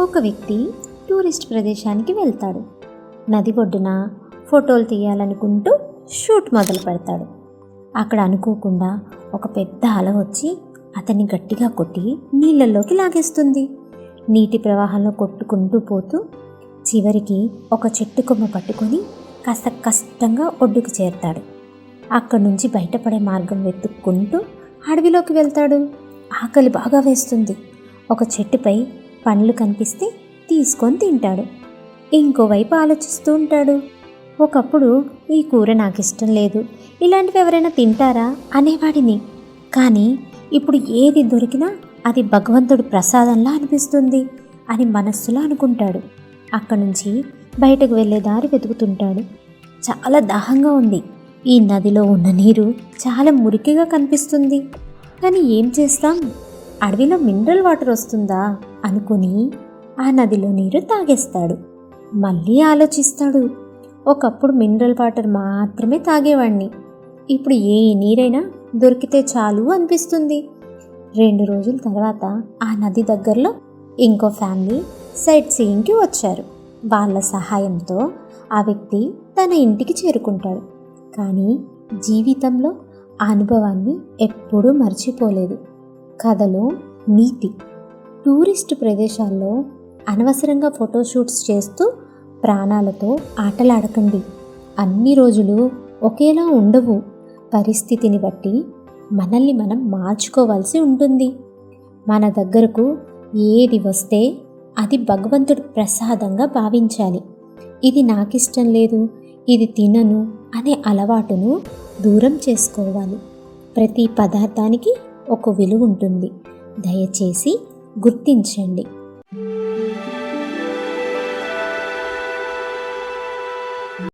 ఒక వ్యక్తి టూరిస్ట్ ప్రదేశానికి వెళ్తాడు. నది ఒడ్డున ఫోటోలు తీయాలనుకుంటూ షూట్ మొదలు పెడతాడు. అక్కడ అనుకోకుండా ఒక పెద్ద అల వచ్చి అతన్ని గట్టిగా కొట్టి నీళ్ళల్లోకి లాగేస్తుంది. నీటి ప్రవాహంలో కొట్టుకుంటూ పోతూ చివరికి ఒక చెట్టు కొమ్మ పట్టుకొని కాస్త కష్టంగా ఒడ్డుకు చేరుతాడు. అక్కడి నుంచి బయటపడే మార్గం వెతుక్కుంటూ అడవిలోకి వెళ్తాడు. ఆకలి బాగా వేస్తుంది. ఒక చెట్టుపై పండ్లు కనిపిస్తే తీసుకొని తింటాడు. ఇంకోవైపు ఆలోచిస్తూ ఉంటాడు. ఒకప్పుడు ఈ కూర నాకు ఇష్టం లేదు. ఇలాంటివి ఎవరైనా తింటారా? అనేవాడిని. కానీ ఇప్పుడు ఏది దొరికినా అది భగవంతుడి ప్రసాదంలా అనిపిస్తుంది అని మనస్సులో అనుకుంటాడు. అక్కడి నుంచి బయటకు వెళ్ళే దారి వెతుకుతుంటాడు. చాలా దాహంగా ఉంది. ఈ నదిలో ఉన్న నీరు చాలా మురికిగా కనిపిస్తుంది. కానీ ఏం చేస్తాం? అడవిలో మినరల్ వాటర్ వస్తుందా? అనుకుని ఆ నదిలో నీరు తాగేస్తాడు. మళ్ళీ ఆలోచిస్తాడు. ఒకప్పుడు మినరల్ వాటర్ మాత్రమే తాగేవాడిని ఇప్పుడు ఏ నీరైనా దొరికితే చాలు అనిపిస్తుంది. రెండు రోజుల తర్వాత ఆ నది దగ్గరలో ఇంకో ఫ్యామిలీ సైట్ సీయింగ్కి వచ్చారు. వాళ్ళ సహాయంతో ఆ వ్యక్తి తన ఇంటికి చేరుకుంటాడు. కానీ జీవితంలో ఆ అనుభవాన్ని ఎప్పుడూ మర్చిపోలేదు. కథలో నీతి. టూరిస్ట్ ప్రదేశాల్లో అనవసరంగా ఫోటోషూట్స్ చేస్తూ ప్రాణాలతో ఆటలాడకండి అన్ని రోజులు ఒకేలా ఉండవు. పరిస్థితిని బట్టి మనల్ని మనం మార్చుకోవాల్సి ఉంటుంది. మన దగ్గరకు ఏది వస్తే అది భగవంతుడు ప్రసాదంగా భావించాలి. ఇది నాకిష్టం లేదు. ఇది తినను అనే అలవాటును దూరం చేసుకోవాలి. ప్రతి పదార్థానికి ఒక విలువ ఉంటుంది. దయచేసి గుర్తించండి.